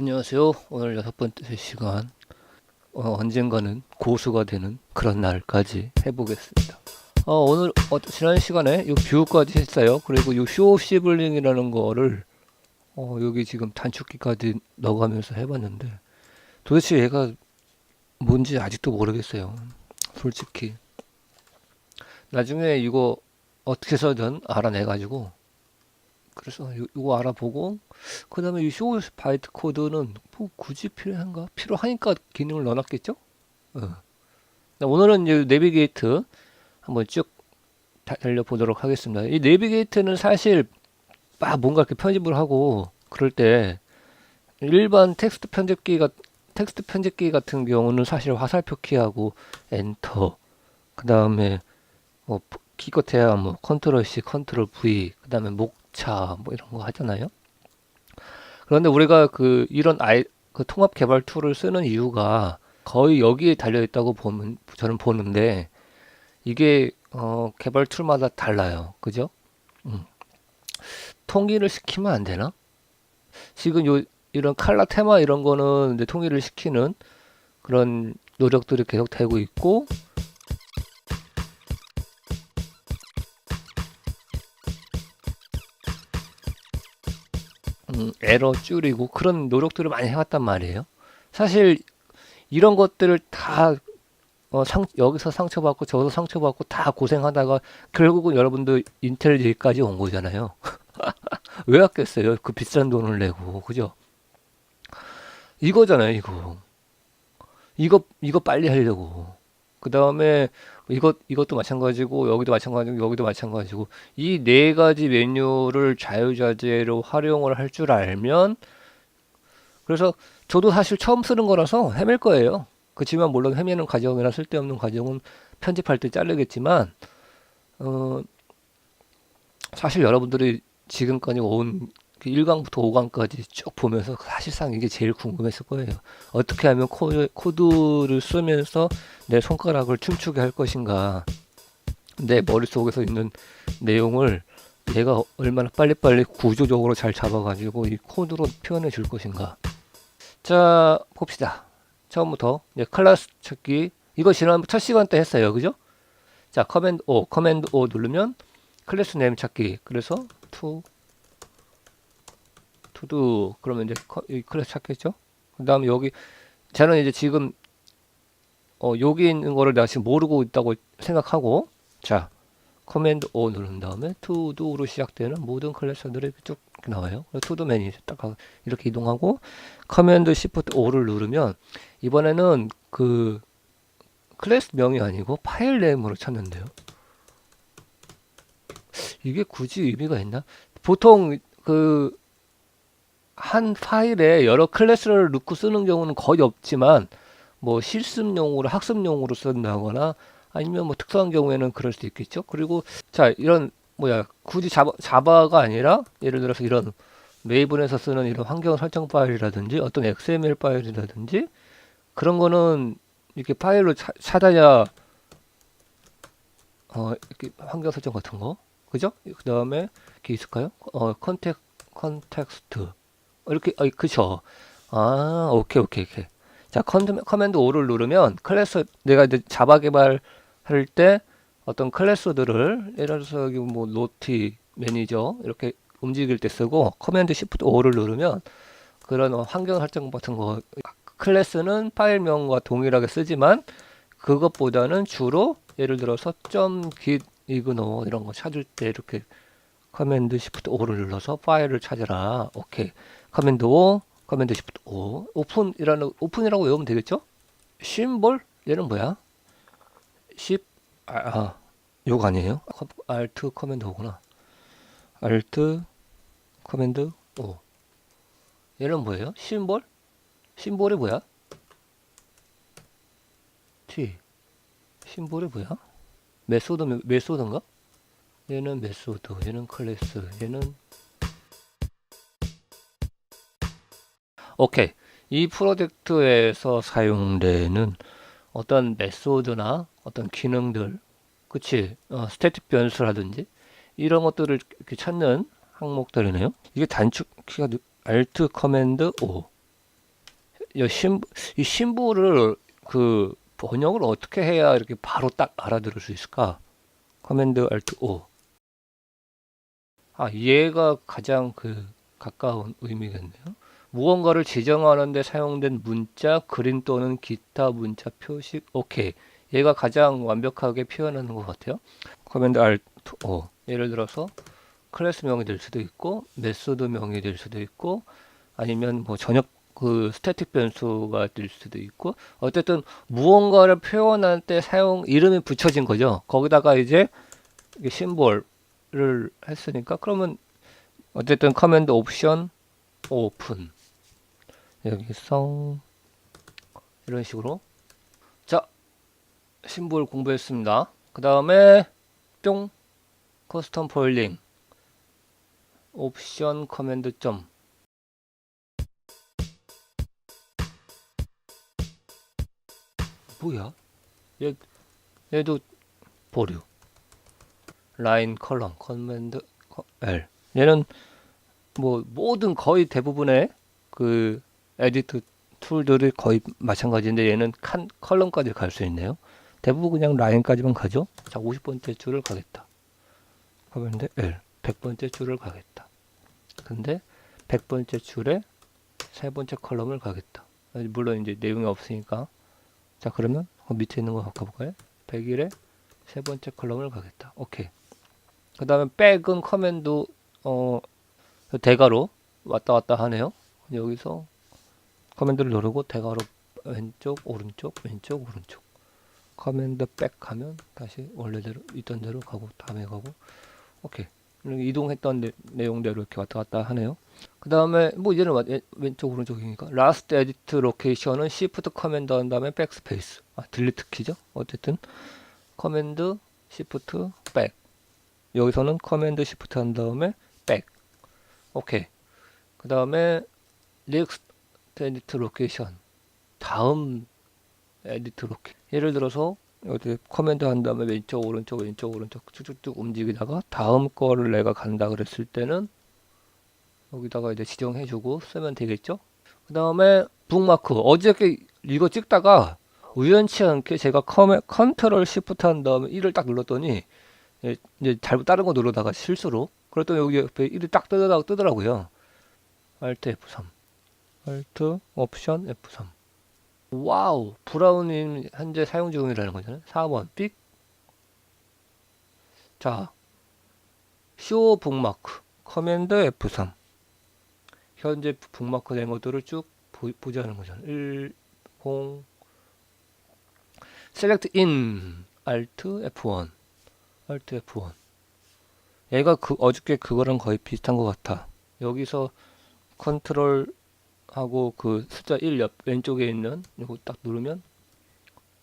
안녕하세요. 오늘 여섯 번째 시간 어, 언젠가는 고수가 되는 그런 날까지 해보겠습니다. 어, 오늘 어, 지난 시간에 이 뷰까지 했어요. 그리고 이쇼 시블링이라는 거를 어, 여기 지금 단축키까지 넣어가면서 해봤는데 도대체 얘가 뭔지 아직도 모르겠어요. 솔직히 나중에 이거 어떻게 해서든 알아내가지고 그래서 요, 이거 알아보고 그 다음에 이 쇼 바이트 코드는 뭐 굳이 필요한가? 필요하니까 기능을 넣어놨겠죠? 어. 오늘은 이 내비게이트 한번 쭉 다- 달려보도록 하겠습니다. 이 내비게이트는 사실 막 뭔가 이렇게 편집을 하고 그럴 때 일반 텍스트 편집기가 텍스트 편집기 같은 경우는 사실 화살표 키하고 엔터 그 다음에 뭐 기껏해야 뭐 컨트롤 C, 컨트롤 V 그 다음에 목 차 뭐 이런 거 하잖아요. 그런데 우리가 그 이런 아이 그 통합 개발 툴을 쓰는 이유가 거의 여기에 달려 있다고 보면 저는 보는데 이게 어 개발 툴마다 달라요. 그죠? 음. 통일을 시키면 안 되나? 지금 요 이런 칼라 테마 이런 거는 이제 통일을 시키는 그런 노력들이 계속 되고 있고 음, 에러 줄이고 그런 노력들을 많이 해왔단 말이에요. 사실 이런 것들을 다 어, 상, 여기서 상처받고 저기서 상처받고 다 고생하다가 결국은 여러분들 인텔 얘기까지 온 거잖아요. 왜 왔겠어요? 그 비싼 돈을 내고 그죠? 이거잖아요, 이거. 이거 이거 빨리 하려고. 그 다음에 이것 이것도 마찬가지고 여기도 마찬가지고 여기도 마찬가지고 이 네 가지 메뉴를 자유자재로 활용을 할 줄 알면 그래서 저도 사실 처음 쓰는 거라서 헤맬 거예요. 그렇지만 물론 헤매는 과정이나 쓸데없는 과정은 편집할 때 자르겠지만 어 사실 여러분들이 지금까지 온 1강부터 5강까지 쭉 보면서 사실상 이게 제일 궁금했을 거예요. 어떻게 하면 코, 코드를 쓰면서 내 손가락을 춤추게 할 것인가. 내 머릿속에서 있는 내용을 얘가 얼마나 빨리빨리 구조적으로 잘 잡아가지고 이 코드로 표현해 줄 것인가. 자, 봅시다. 처음부터 이제 클래스 찾기. 이거 지난 첫 시간 때 했어요. 그죠? 자, 커맨드 O, 커맨드 O 누르면 클래스 네임 찾기. 그래서 to 투두 그러면 이제 커- 이 클래스 찾겠죠? 그 다음에 여기 저는 이제 지금 어 여기 있는 거를 내가 지금 모르고 있다고 생각하고 자 커맨드 O 누른 다음에 투두로 시작되는 모든 클래스들이 쭉 나와요. 투두 메뉴 딱 가- 이렇게 이동하고 커맨드 시프트 O를 누르면 이번에는 그 클래스 명이 아니고 파일 네임으로 찾는데요. 이게 굳이 의미가 있나? 보통 그 한 파일에 여러 클래스를 넣고 쓰는 경우는 거의 없지만 뭐 실습용으로 학습용으로 쓴다거나 아니면 뭐 특수한 경우에는 그럴 수도 있겠죠. 그리고 자 이런 뭐야 굳이 자바, 자바가 아니라 예를 들어서 이런 메이븐에서 쓰는 이런 환경 설정 파일이라든지 어떤 XML 파일이라든지 그런 거는 이렇게 파일로 차, 찾아야 어 이렇게 환경 설정 같은 거 그죠? 그 다음에 이렇게 있을까요? 어 컨텍 컨텍스트 이렇게 아 그쵸. 아 오케이 오케이 오케이. 자 컨드, 커맨드 O를 누르면 클래스 내가 이제 자바 개발할 때 어떤 클래스들을 예를 들어서 여기 뭐 노티 매니저 이렇게 움직일 때 쓰고 커맨드 시프트 O를 누르면 그런 어, 환경 설정 같은 거 클래스는 파일명과 동일하게 쓰지만 그것보다는 주로 예를 들어서 점 git 이그노 이런 거 찾을 때 이렇게 커맨드 시프트 O를 눌러서 파일을 찾아라. 오케이 커맨드 O, 커맨드 시프트 O, 오픈이라는 오픈이라고 외우면 되겠죠? 심볼 얘는 뭐야? 10 아, 아 요거 아니에요? 알트 커맨드 O구나. 알트 커맨드 O. 얘는 뭐예요? 심볼? 심볼이 뭐야? T. 심볼이 뭐야? 메소드 메소드인가? 얘는 메소드, 얘는 클래스, 얘는 오케이. 이 프로젝트에서 사용되는 어떤 메소드나 어떤 기능들, 그치? 어, 스태틱 변수라든지 이런 것들을 이렇게 찾는 항목들이네요. 이게 단축키가 Alt 커맨드 O. 이 신, 이 신부를 그 번역을 어떻게 해야 이렇게 바로 딱 알아들을 수 있을까? 커맨드 알트 O. 아, 얘가 가장 그 가까운 의미겠네요. 무언가를 지정하는 데 사용된 문자, 그림 또는 기타 문자 표식. 오케이. 얘가 가장 완벽하게 표현하는 것 같아요. 커맨드 알트 O. 예를 들어서 클래스 명이 될 수도 있고 메소드 명이 될 수도 있고 아니면 뭐 전역 그 스태틱 변수가 될 수도 있고 어쨌든 무언가를 표현할 때 사용 이름이 붙여진 거죠. 거기다가 이제 심볼을 했으니까 그러면 어쨌든 커맨드 옵션 오픈 여기서 이런 식으로. 자 심볼 공부했습니다. 그 다음에 뿅 커스텀 포일링. 옵션 커맨드 점. 뭐야? 얘 얘도 보류. 라인 컬럼 커맨드 커- L. 얘는 뭐 모든 거의 대부분의 그 에디트 툴들이 거의 마찬가지인데 얘는 칸 컬럼까지 갈 수 있네요. 대부분 그냥 라인까지만 가죠. 자, 50번째 줄을 가겠다. 커맨드 L 100번째 줄을 가겠다. 근데 100번째 줄에 세 번째 컬럼을 가겠다. 물론 이제 내용이 없으니까. 자, 그러면 그 밑에 있는 거 바꿔볼까요? 100일에 세 번째 컬럼을 가겠다. 오케이. 그 다음에 백은 커맨드, 어, 대가로 왔다 갔다 하네요. 여기서 커맨드를 누르고 대가로 왼쪽, 오른쪽, 왼쪽, 오른쪽. 커맨드 백 하면 다시 원래대로 있던 대로 가고 다음에 가고. 오케이. 이동했던 내, 내용대로 이렇게 왔다 갔다 하네요. 그 다음에 뭐 와- 예, 왼쪽 오른쪽이니까 라스트 에디트 로케이션은 시프트 커맨드 한 다음에 백스페이스. 아 딜리트 키죠? 어쨌든 커맨드 시프트 백. 여기서는 커맨드 시프트 한 다음에 백. 오케이. 그 다음에 넥스트 에디트 로케이션 다음 에디트 로케 예를 들어서 여기 커맨드 한 다음에 왼쪽 오른쪽 왼쪽 오른쪽 쭉쭉쭉 움직이다가 다음 거를 내가 간다 그랬을 때는 여기다가 이제 지정해주고 쓰면 되겠죠? 그 다음에 북마크. 어저께 이거 찍다가 우연치 않게 제가 커맨, 컨트롤 시프트 한 다음에 1을 딱 눌렀더니 예, 이제 잘못 다른 거 누르다가 실수로 그랬더니 여기 옆에 1이 딱 뜨더라, 뜨더라고요. Alt F3 Alt 옵션 F3. 와우 브라운님 현재 사용 중이라는 거잖아요. 4번 삑. 자, 쇼 북마크 커맨드 F3 현재 북마크 된 것들을 쭉 보, 보자는 거잖아요. 1, 0 select in alt F1 alt F1 얘가 그 어저께 그거랑 거의 비슷한 것 같아. 여기서 컨트롤 하고 그 숫자 1 옆 왼쪽에 있는 이거 딱 누르면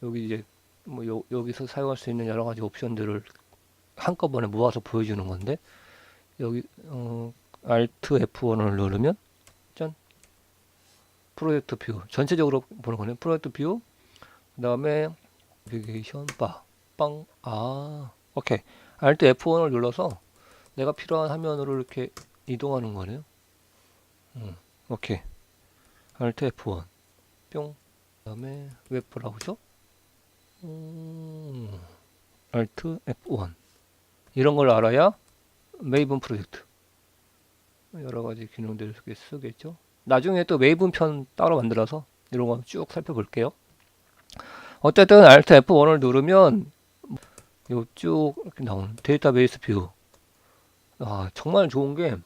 여기 이제 뭐 요, 여기서 사용할 수 있는 여러 가지 옵션들을 한꺼번에 모아서 보여주는 건데 여기 어 Alt F1을 누르면 짠. 프로젝트 뷰. 전체적으로 보는 거네. 프로젝트 뷰. 그 다음에 내비게이션 바빵아. 오케이. Alt F1을 눌러서 내가 필요한 화면으로 이렇게 이동하는 거네요. 음, 오케이 Alt F1 뿅 그다음에 웹 브라우저 음, Alt F1 이런 걸 알아야 메이븐 프로젝트 여러 가지 기능들을 쓰겠죠. 나중에 또 메이븐 편 따로 만들어서 이런 거 쭉 살펴볼게요. 어쨌든 Alt F1을 누르면 요쭉 이렇게 나오는 데이터베이스 뷰. 아 정말 좋은 게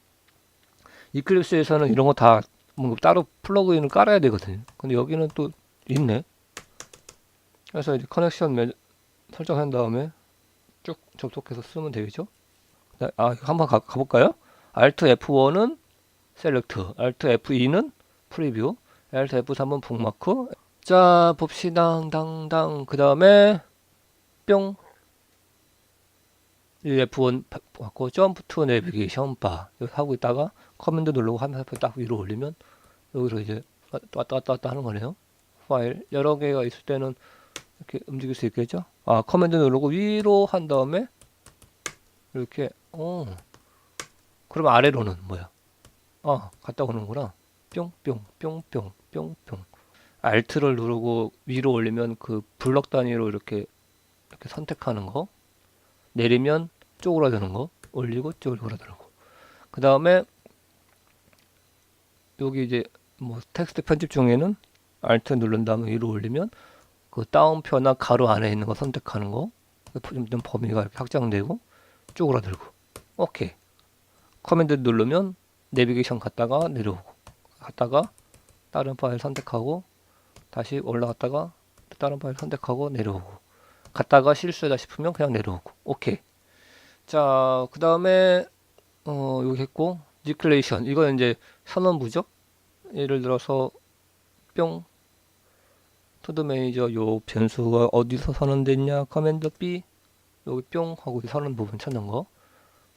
이클립스에서는 이런 거 다 뭔가 따로 플러그인을 깔아야 되거든요. 근데 여기는 또 있네. 그래서 이제 커넥션 매, 설정한 다음에 쭉 접속해서 쓰면 되겠죠? 네, 아, 한번 가, 가볼까요? Alt F1은 셀렉트, Alt F2는 프리뷰, Alt F3은 북마크. 자, 봅시다. 당당. 그 다음에 뿅. 이 F1 바- 바꿔 점프 투 내비게이션 바 이렇게 하고 있다가 커맨드 누르고 화면 딱 위로 올리면 여기로 이제 왔다 왔다 왔다 하는 거네요. 파일 여러 개가 있을 때는 이렇게 움직일 수 있겠죠? 아 커맨드 누르고 위로 한 다음에 이렇게 어 그러면 아래로는 뭐야? 아 갔다 오는구나. 뿅뿅 뿅뿅 뿅뿅 Alt를 누르고 위로 올리면 그 블럭 단위로 이렇게 이렇게 선택하는 거 내리면 쪼그라드는 거 올리고 쪼그라들고 그 다음에 여기 이제 뭐 텍스트 편집 중에는 Alt 누른 다음에 위로 올리면 그 다운표나 가로 안에 있는 거 선택하는 거 좀 범위가 이렇게 확장되고 쪼그라들고. 오케이. 커맨드 누르면 내비게이션 갔다가 내려오고 갔다가 다른 파일 선택하고 다시 올라갔다가 다른 파일 선택하고 내려오고 갔다가 실수하다 싶으면 그냥 내려오고. 오케이. 자 그 다음에 어 여기 했고 디클레이션 이건 이제 선언부죠? 예를 들어서 뿅. 투드 매니저 요 변수가 어디서 선언됐냐? 커맨드 B. 여기 뿅 하고 선언 부분 찾는 거.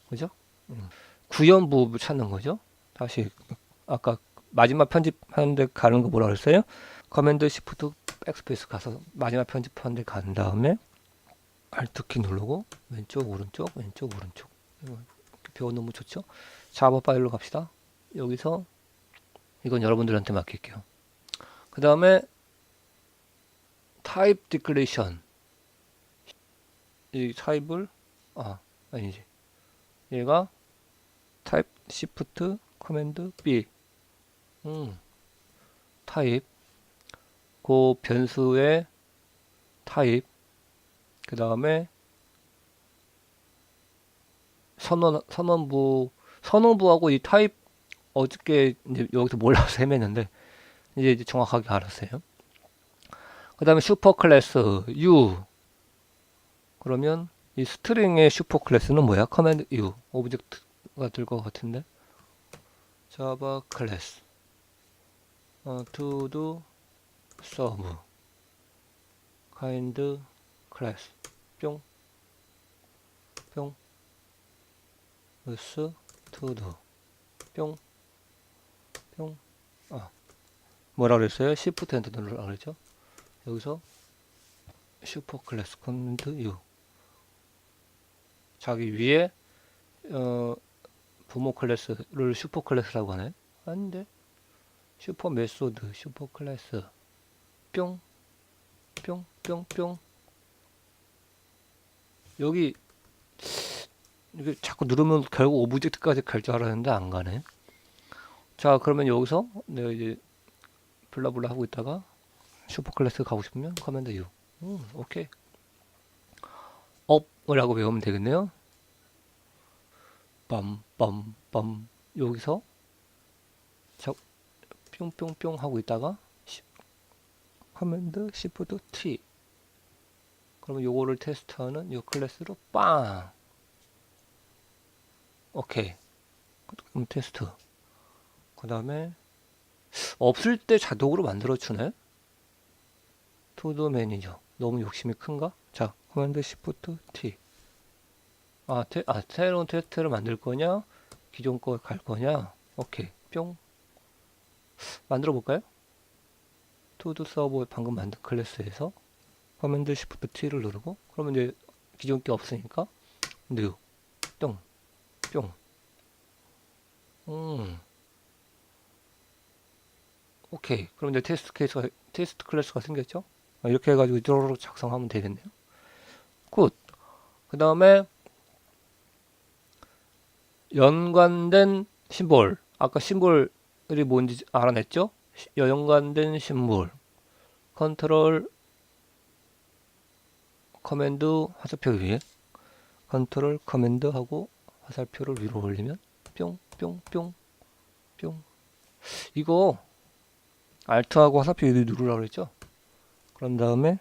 그죠? 음. 구현 부분 찾는 거죠? 다시 아까 마지막 편집하는데 가는 거 뭐라 그랬어요? 커맨드 시프트 백스페이스 가서 마지막 편집하는데 간 다음에 알트키 누르고 왼쪽 오른쪽 왼쪽 오른쪽. 배워 너무 좋죠? 자바 파일로 갑시다. 여기서 이건 여러분들한테 맡길게요. 그 다음에 타입 디클레이션. 이 타입을 아 아니지. 얘가 타입 시프트 커맨드 B. 음 타입 그 변수의 타입 그 다음에 선언 선언부 선언부하고 이 타입 어저께 이제 여기서 몰라서 헤맸는데 이제, 이제 정확하게 알았어요. 그 다음에 슈퍼 클래스 U 그러면 이 스트링의 슈퍼 클래스는 뭐야? 커맨드 U 오브젝트가 될 것 같은데 자바 클래스 어, to do serve kind 클래스 뿅. 뿅, 으스, 투두, 뿅, 뿅, 아, 뭐라 그랬어요? Shift 엔터 누르라 그랬죠? 여기서 슈퍼 클래스 커맨드 U. 자기 위에 어, 부모 클래스를 슈퍼 클래스라고 하네? 아닌데? 슈퍼 메소드 슈퍼 클래스 뿅 뿅, 뿅, 뿅. 여기 이게 자꾸 누르면 결국 오브젝트까지 갈 줄 알았는데 안 가네. 자, 그러면 여기서 내가 이제 블라블라 하고 있다가 슈퍼 클래스 가고 싶으면 커맨드 U. 음, 오케이. 업을 하고 외우면 되겠네요. 빰빰빰 여기서 자 뿅뿅뿅 하고 있다가 커맨드 시프트 T. 그러면 요거를 테스트하는 요 클래스로 빵. 오케이. 그럼 테스트. 그 다음에 없을 때 자동으로 만들어 주네. 투도 매니저 너무 욕심이 큰가? 자 커맨드 시프트 T. 아, 테, 아 새로운 테스트를 만들 거냐? 기존 거 갈 거냐? 오케이. 뿅. 만들어 볼까요 투두 서버 방금 만든 클래스에서 커맨드 시프트 T를 누르고 그러면 이제 기존 게 없으니까 new 뿅 뿅. 음. 오케이. 그럼 이제 테스트 케이스가 테스트 클래스가 생겼죠? 아, 이렇게 해가지고 이쪽으로 작성하면 되겠네요. 굿. 그 다음에 연관된 심볼. 아까 심볼이 뭔지 알아냈죠? 연관된 심볼. 컨트롤 커맨드 화살표 위에 컨트롤 커맨드 하고 화살표를 위로 올리면 뿅뿅뿅 뿅 이거 알트하고 화살표 위로 누르라고 그랬죠? 그런 다음에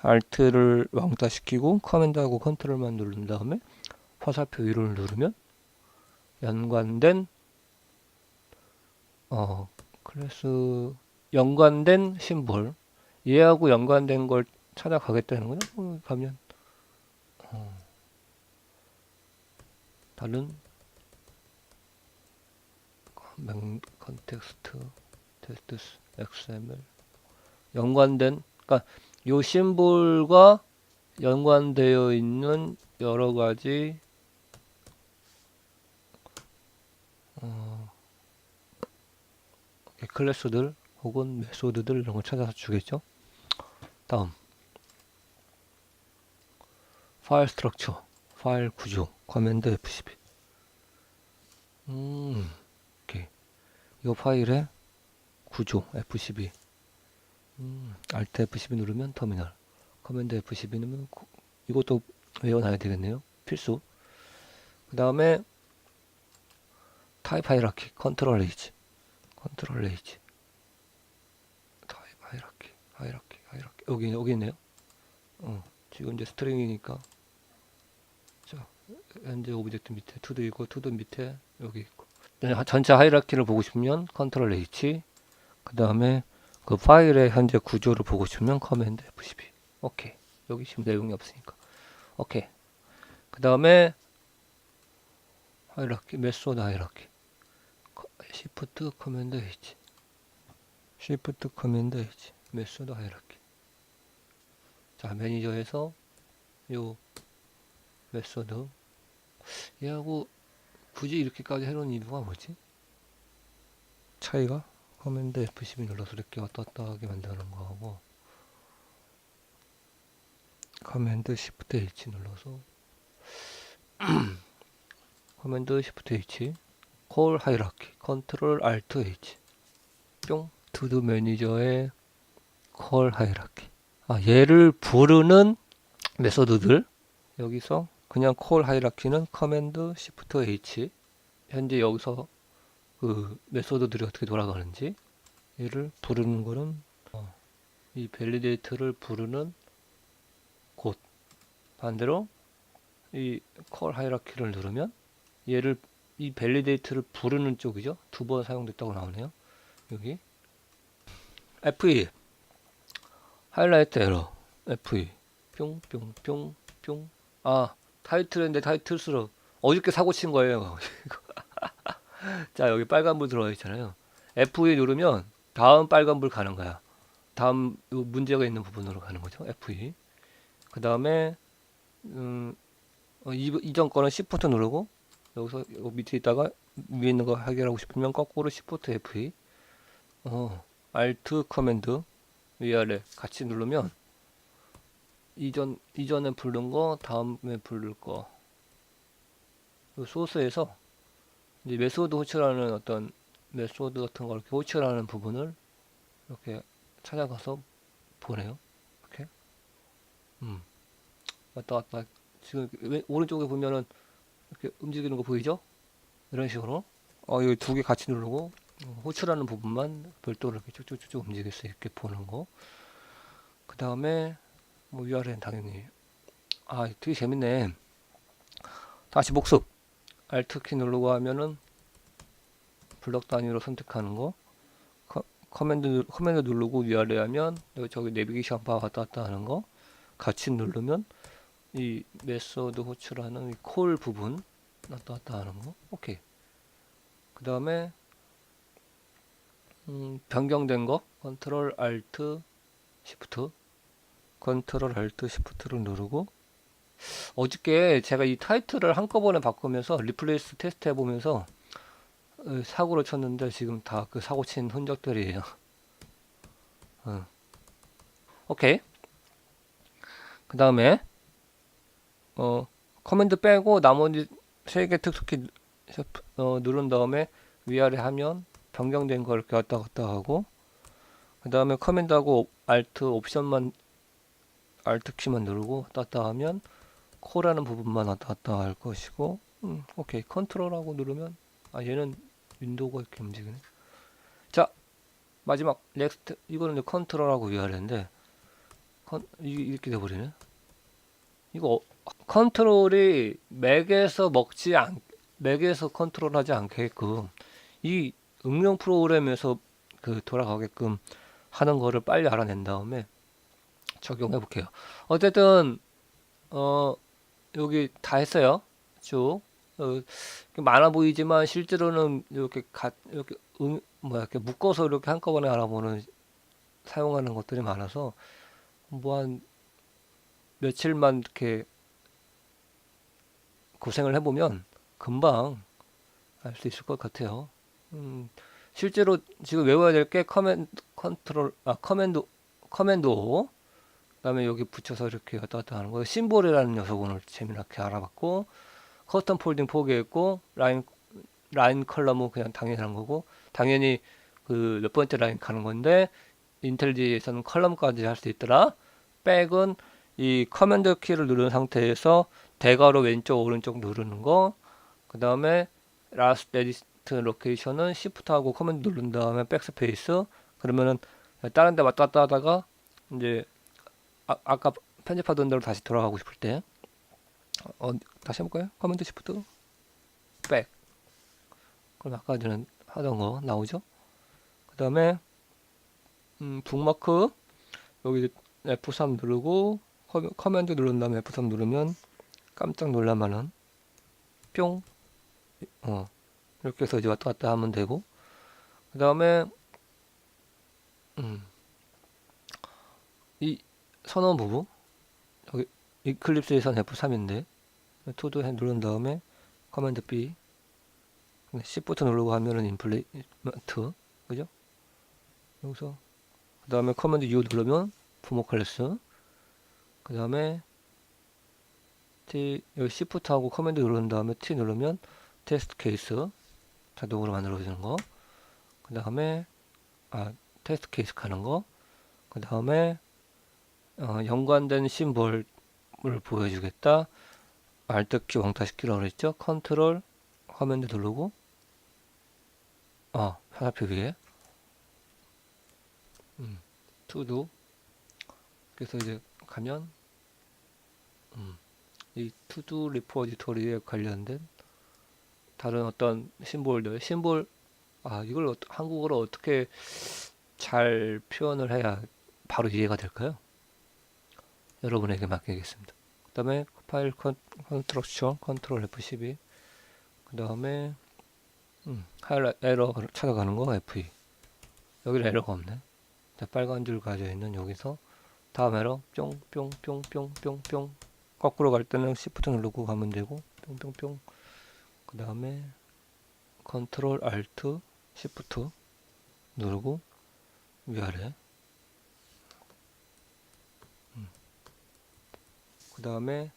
알트를 왕따 시키고 커맨드하고 컨트롤만 누른 다음에 화살표 위로 누르면 연관된 어 클래스 연관된 심볼 얘하고 연관된 걸 찾아가겠다는 거죠? 어, 가면 어. 다른 컨텍스트 테스트 XML 연관된 그러니까 요 심볼과 연관되어 있는 여러 가지 어, 클래스들 혹은 메소드들 이런 걸 찾아서 주겠죠. 다음 파일 스트럭처, 파일 구조, 커맨드 F12. 음, 오케이. 이 파일의 구조 F12. 음, Alt F12 누르면 터미널. 커맨드 F12 누르면 고- 이것도 외워놔야 되겠네요. 필수. 그 다음에 타입 하이라키, 컨트롤 H, 컨트롤 H. 타입 하이라키, 하이라키, 하이라키. 여기 여기 있네요. 어, 지금 이제 스트링이니까. 자, 현재 오브젝트 밑에 투도 있고 투도 밑에 여기 있고. 네, 전체 하이라키를 보고 싶으면 컨트롤 H. 그 다음에 그 파일의 현재 구조를 보고 싶으면 커맨드 F12. 오케이. 여기 지금 내용이 없으니까. 오케이. 그 다음에 하이라키, 메소드 하이라키. 시프트 커맨드 H. 시프트 커맨드 H. 메소드 하이라키. 자, 매니저에서 요 메소드 얘하고 굳이 이렇게까지 해놓은 이유가 뭐지? 차이가 커맨드 F12 눌러서 이렇게 왔다 갔다 하게 만드는 거하고 커맨드 Shift H 눌러서 커맨드 Shift H 콜 하이라키 컨트롤 Alt H. 뿅 투두 매니저의 콜 하이라키. 아 얘를 부르는 메소드들. 여기서 그냥 콜 하이라키는 커맨드 Shift H. 현재 여기서 그 메소드들이 어떻게 돌아가는지 얘를 부르는 거는 어, 이 밸리데이터를 부르는 곳. 반대로 이 콜 하이라키를 누르면 얘를 이 밸리데이터를 부르는 쪽이죠? 두 번 사용됐다고 나오네요. 여기. F2 하이라이트 에러. F2 뿅뿅뿅 뿅. 아 타이틀인데 타이틀수록 어저께 사고 친 거예요. 자 여기 빨간불 들어가 있잖아요. F2 누르면 다음 빨간불 가는 거야. 다음 요 문제가 있는 부분으로 가는 거죠. F2 그 다음에 음, 어, 이, 이전 거는 Shift 누르고 여기서 요 밑에 있다가 위에 있는 거 해결하고 싶으면 거꾸로 Shift F2 어, Alt 커맨드 위아래 같이 누르면 이전 이전에 부른 거 다음에 부를 거. 요 소스에서 이제 메소드 호출하는 어떤 메소드 같은 걸 이렇게 호출하는 부분을 이렇게 찾아가서 보네요. 이렇게. 음. 왔다 갔다. 지금 왼, 오른쪽에 보면은 이렇게 움직이는 거 보이죠? 이런 식으로 어 여기 두 개 같이 누르고 어, 호출하는 부분만 별도로 이렇게 쭉쭉쭉 움직일 수 있게 보는 거. 그 다음에 뭐 위아래는 당연히 아 되게 재밌네. 다시 복습 Alt 키 누르고 하면은 블럭 단위로 선택하는 거. 커, 커맨드 누- 커맨드 누르고 위아래 하면 저기 내비게이션 바 왔다 갔다 하는 거. 같이 누르면 이 메소드 호출하는 이콜 부분 왔다 갔다 하는 거. 오케이. 그 다음에 음, 변경된 거 컨트롤 알트 시프트 컨트롤 알트 시프트를 누르고 어저께 제가 이 타이틀을 한꺼번에 바꾸면서 리플레이스 테스트 해보면서 어, 사고를 쳤는데 지금 다 그 사고 친 흔적들이에요. 어. 오케이. 그 다음에 어 커맨드 빼고 나머지 세 개 특수키 어, 누른 다음에 위아래 하면 변경된 거 이렇게 왔다 갔다 하고 그 다음에 커맨드하고 알트 옵션만 알트 키만 누르고 왔다 하면 코라는 부분만 왔다 갔다 할 것이고 음, 오케이. 컨트롤하고 누르면 아 얘는 윈도우가 이렇게 움직이네. 자 마지막 넥스트. 이거는 이제 컨트롤하고 위아래인데 컨 이- 이렇게 돼버리네. 이거 어- 컨트롤이 맥에서 먹지 않 맥에서 컨트롤하지 않게끔 이 응용 프로그램에서 그 돌아가게끔 하는 거를 빨리 알아낸 다음에 적용해 볼게요. 어쨌든 어 여기 다 했어요. 쭉 어, 많아 보이지만 실제로는 이렇게 가, 이렇게 응, 뭐야 이렇게 묶어서 이렇게 한꺼번에 알아보는 사용하는 것들이 많아서 뭐 한 며칠만 이렇게 고생을 해보면 금방 알 수 있을 것 같아요. 음, 실제로 지금 외워야 될 게 커맨드, 컨트롤 아 커맨드 커맨드 그다음에 여기 붙여서 이렇게 왔다 갔다 하는 거. 심볼이라는 녀석 오늘 재미나게 알아봤고 커스텀 폴딩 포기했고 라인 라인 컬럼은 그냥 하는 거고 당연히 그 몇 번째 라인 가는 건데 인텔리지에서는 컬럼까지 할 수 있더라. 백은 이 커맨드 키를 누른 상태에서 대괄호 왼쪽 오른쪽 누르는 거. 그 다음에 라스트 에디스트 로케이션은 시프트하고 커맨드 누른 다음에 백스페이스 그러면은 다른 데 왔다 갔다 하다가 이제 아, 아까 편집하던 대로 다시 돌아가고 싶을 때. 어, 다시 해볼까요? 커맨드 백 그럼 아까 전에 하던 거 나오죠? 그 다음에 음, 북마크 여기 F3 누르고 커- 커맨드 누른 다음에 F3 누르면 깜짝 놀랄만한. 뿅. 어, 이렇게 해서 이제 왔다 갔다 하면 되고. 그 다음에 음, 이 선원 부분 여기 이클립스에선 F3인데 투도 해 누른 다음에 커맨드 B. Shift 누르고 하면은 임플리먼트. 그죠? 여기서. 그 다음에 커맨드 U 누르면 부모 클래스. 그 다음에 T 여기 Shift 하고 커맨드 누른 다음에 T 누르면 테스트 케이스 자동으로 만들어지는 거. 그 다음에 아 테스트 케이스 가는 거. 그 다음에 어, 연관된 심볼을 보여주겠다. 알트키 왕따시키라고 그랬죠. 컨트롤 커맨드 누르고 아 화살표 위에 음, 투도 그래서 이제 가면 음, 이 투두 리포지토리에 관련된 다른 어떤 심볼들 심볼 아 이걸 어, 한국어로 어떻게 잘 표현을 해야 바로 이해가 될까요? 여러분에게 맡기겠습니다. 그 다음에 파일 컨, 컨스트럭션 컨트롤 F12 그 다음에 음, 하이라 에러 찾아가는 거 F2 여기는 에러가 없네 자, 빨간 줄 가져 있는 여기서 다음 에러 뿅뿅뿅뿅뿅뿅 거꾸로 갈 때는 Shift 누르고 가면 되고 뿅뿅뿅. 그 다음에 컨트롤 알트 시프트 누르고 위아래. 그 다음에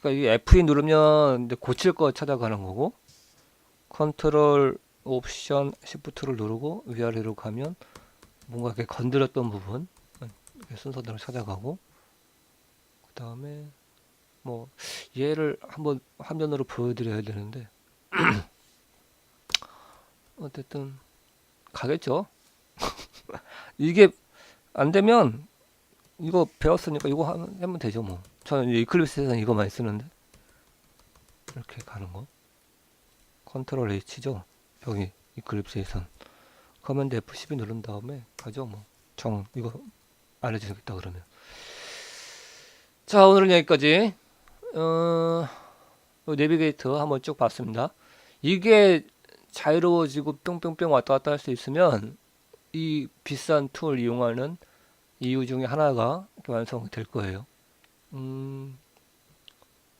그러니까 이 F2 누르면 이제 고칠 거 찾아가는 거고 컨트롤 옵션 시프트를 누르고 위아래로 가면 뭔가 이렇게 건드렸던 부분 이렇게 순서대로 찾아가고. 그 다음에 뭐 얘를 한번 화면으로 보여드려야 되는데 어쨌든 가겠죠. 이게 안 되면 이거 배웠으니까 이거 하면, 하면 되죠 뭐. 저는 이클립스에서는 이거 많이 쓰는데 이렇게 가는 거. 컨트롤 H죠. 여기 이클립스에선 커맨드 F12 누른 다음에 가죠 뭐. 정 이거 알려주겠다 그러면. 자 오늘은 여기까지. 어, 요 내비게이터 한번 쭉 봤습니다. 이게 자유로워지고 뿅뿅뿅 왔다 갔다 할 수 있으면 이 비싼 툴 이용하는 이유 중에 하나가 이렇게 완성이 될 거예요. 음,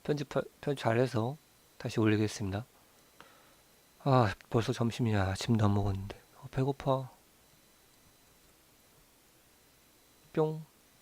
편집, 편집 잘해서 다시 올리겠습니다. 아, 벌써 점심이야. 아침도 안 먹었는데. 어, 배고파. 뿅.